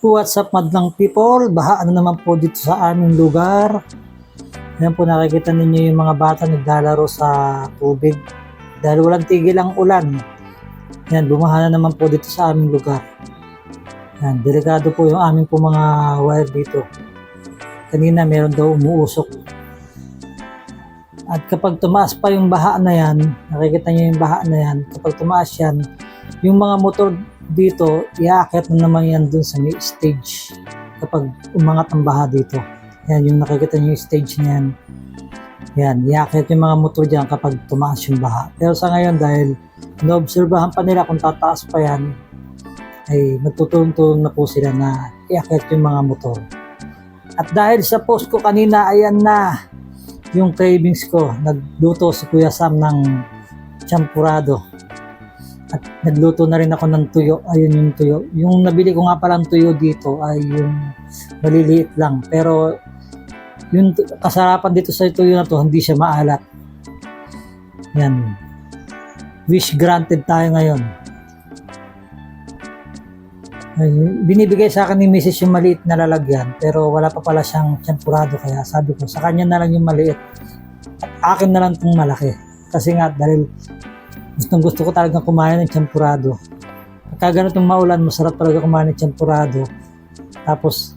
What's up madlang people? Baha na naman po dito sa aming lugar. Ayan po nakikita ninyo yung mga bata naglalaro sa tubig. Dahil walang tigil ang ulan. Yan, bumaha na naman po dito sa aming lugar. Yan, delikado po yung aming po mga wire dito. Kanina meron daw umuusok. At kapag tumaas pa yung baha na yan, nakikita nyo yung baha na yan, kapag tumaas yan, yung mga motor dito, iaakit na naman yan dun sa may stage kapag umangat ang baha dito. Yan, yung nakikita nyo yung stage na yan. Yan, iaakit yung mga motor dyan kapag tumaas yung baha. Pero sa ngayon, dahil naobserbahan pa nila kung tataas pa yan, ay magtutulong-tulong na po sila na iaakit yung mga motor. At dahil sa post ko kanina, ayan na yung cravings ko. Nagluto si Kuya Sam ng champurado. At nagluto na rin ako ng tuyo. Ayun yung tuyo. Yung nabili ko nga palang tuyo dito ay yung maliliit lang. Pero yung kasarapan dito sa tuyo na to, hindi siya maalat. Yan. Wish granted tayo ngayon. Ay, binibigay sa akin ni Mrs. yung maliit na lalagyan pero wala pa pala siyang champurado kaya sabi ko sa kanya na lang yung maliit at akin na lang itong malaki kasi nga dahil gustong gusto ko talagang kumain ng champurado pagka ganitong maulan masarap talaga kumain ng champurado tapos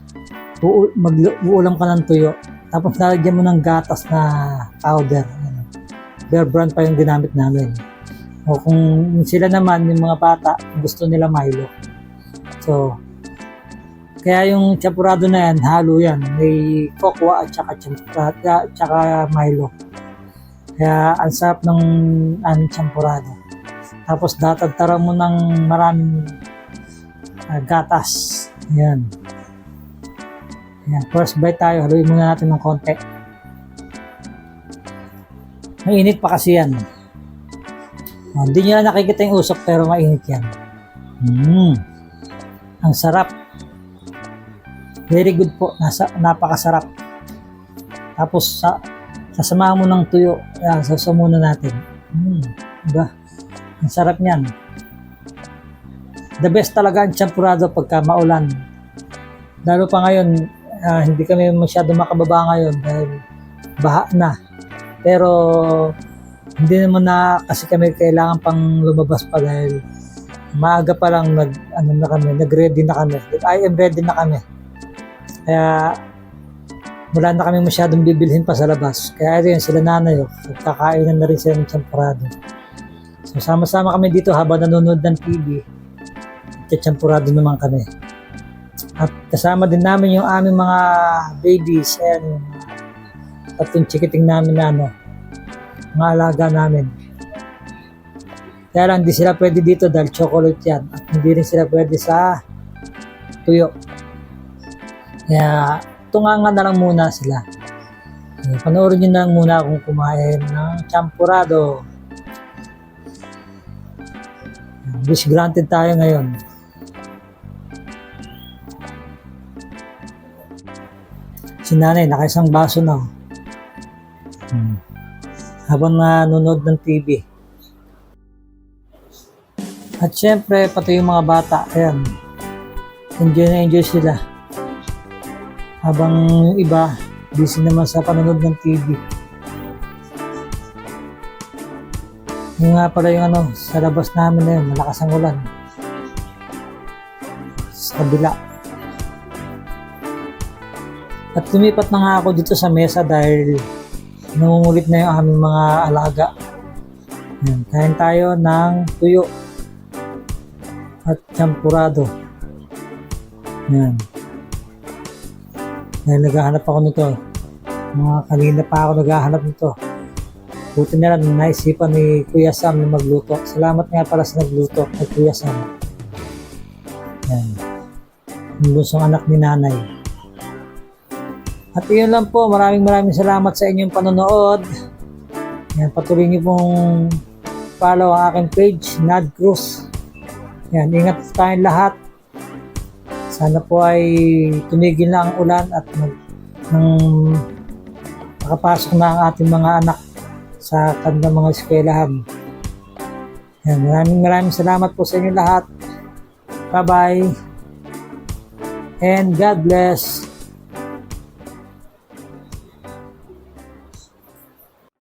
uu- mag uulam ka ng tuyo tapos lalagyan mo ng gatas na powder. Bear brand pa yung ginamit namin o kung sila naman yung mga bata gusto nila Milo So, kaya yung champurado na yan, halo yan. May cocoa at saka, champurado, at saka Milo. Kaya ang sarap ng aming champurado. Tapos datagtaran mo ng maraming ah, gatas. Yan. Yan. First bite tayo. Haluin muna natin ng konti. Mainit pa kasi yan. Oh, Hindi nyo na nakikita yung usok pero mainit yan. Mmm. Ang sarap. Very good po. Nasa, napakasarap. Tapos sa sasamahan mo ng tuyo. Ayan, sasaw muna natin. Mm, diba? Ang sarap niyan. The best talaga ang champurado pagka maulan. Lalo pa ngayon, ah, hindi kami masyado makababa ngayon dahil baha na. Pero hindi naman na kasi kami kailangan pang lumabas pa dahil maaga pa lang nag ano na kami, nag-ready na kami. I am ready na kami. Kaya wala na kami masyadong bibilhin pa sa labas. Kaya ito yun, sila nanay, oh, nagkakainan na rin sila ng champurado. So sama-sama kami dito habang nanonood ng TV. Champurado naman kami. At kasama din namin yung aming mga babies. Ayan, yung mga tatlong chikiting namin na ano, mga alaga namin. Kaya lang, hindi sila pwede dito dahil chocolate yan. At hindi rin sila pwede sa tuyo. Kaya, tunganga na lang muna sila. Eh, panoorin nyo na lang muna kung kumain ng champurado. Wish granted tayo ngayon. Si nanay, nakaisang baso na. oh. Hmm. Habang nanonood ng TV. At syempre, pati yung mga bata, ayan, enjoy na enjoy sila. Habang iba, busy naman sa panonood ng TV. Yung nga pala yung ano, sa labas namin na yun, malakas ang ulan. Sa kabila. At lumipat na nga ako dito sa mesa dahil nangungulit na yung aming mga alaga. Yan, kain tayo ng tuyo at champurado. Yan. Dahil naghahanap ako nito. Mga kanina pa ako naghahanap nito. Buti na lang naisipan ni Kuya Sam na magluto. Salamat nga pala sa nagluto kay Kuya Sam. Yan. Yung bunsong anak ni nanay. At yun lang po. Maraming maraming salamat sa inyong panonood. Yan, patuloy niyo pong follow ang aking page, Nad Cruz. Yan, ingat tayong lahat. Sana po ay tumigil na ang ulan at mag, nang makapasok na ang ating mga anak sa kanilang mga eskwelahan. Yan, maraming maraming salamat po sa inyo lahat. Bye-bye. And God bless.